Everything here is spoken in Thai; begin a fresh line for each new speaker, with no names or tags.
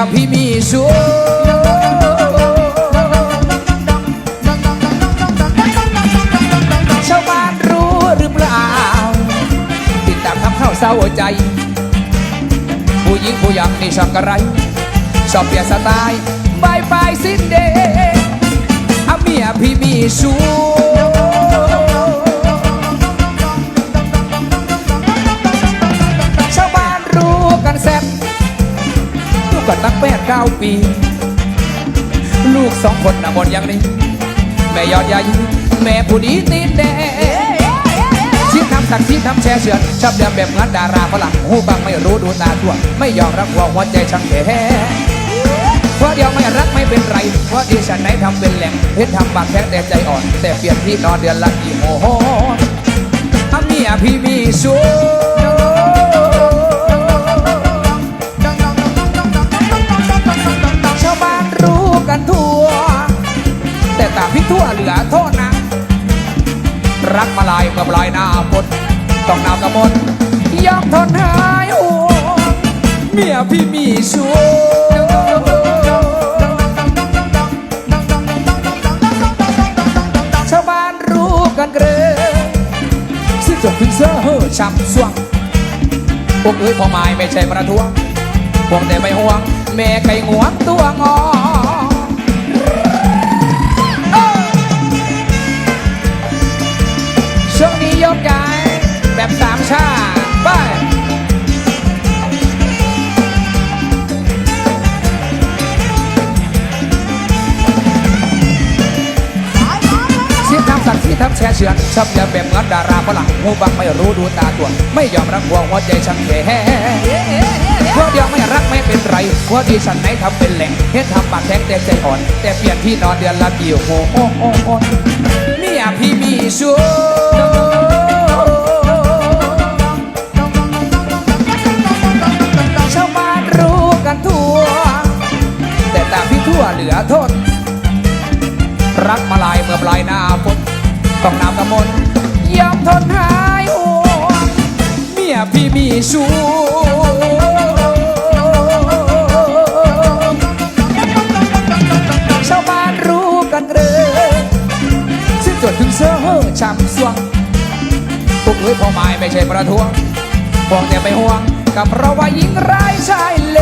เมียพี่มีชูชาวบ้านรู้หรือเปล่า ติดตามทำข้าวเศร้าใจ ผู้หญิงผู้ยังนี่ชอบกระไรชอบเปลี่ยนสไตล์บายบายสิ้นเดย์อาเมียพี่มีชู้ ก็ตั้งแปดเก้าปี ลูกสองคนนะหมดอย่างนี้แม่ยอดยายีแม่ผู้ดีตีนแดงชิ้ทำสักชิ้ทำแช่เฉือนชอบเดิมแบบเหมือนดาราฝรั่งหูบังไม่รู้ดูตาทั่ว ไม่ยอมรับหัวหัวใจช่างแท้เพราะเดียวไม่รักไม่เป็นไร เพราะดิฉันไหนทำเป็นแหล่งเฮ็ดทำบางแท้แต่ใจอ่อน แต่เปลี่ยนที่นอนเดือนละกี่โมโหอาเมียพี่มีชู้ อโทษนะ รักมาลายเมื่อปลายหน้าฝนต้องหนาวกระมนยอมทนหายห่วงเมียพี่มีชู้ชาวบ้านรู้กันเกรซึ่งจบถึงเซอเฮ่อช้ำสวงพวกเอ้ยพอหมายไม่ใช่ประท้วงพวงแต่ไม่ห่วง แม่ไก่งวงตัวงอ นี้ยกย้ายแบบสามชาไปเสียทำสักที่ทำแช่เชือนชอบเดินแบบเหมือนดาราฝรั่งหูบังไม่รู้ดูตาตัว ไม่ยอมรับหัวหัวใจช่างแย่พวกเดียวไม่รักไม่เป็นไรพวกดีฉันไหนทำเป็นแหล่งเฮ็ดทำปากแข็งแต่ใจอ่อน แต่เปลี่ยนที่นอนเดือนละกี่โอ้โอ้โอ้โอ้เมียพี่ มีชู้ชาวบ้านรู้กันทั่ว แต่ตามพี่ทั่วเหลือทน รักมาลายเมื่อปลายหน้าฝนต้องน้ำกระมนยอมทนหายห่วงเมียพี่มีชู้ ช้ำสวงพวกเอ้ยพ่อไม่ไม่ใช่ประท้วงพวกแต่ไม่ห่วงกับเพราะว่าหญิงร้ายชายเล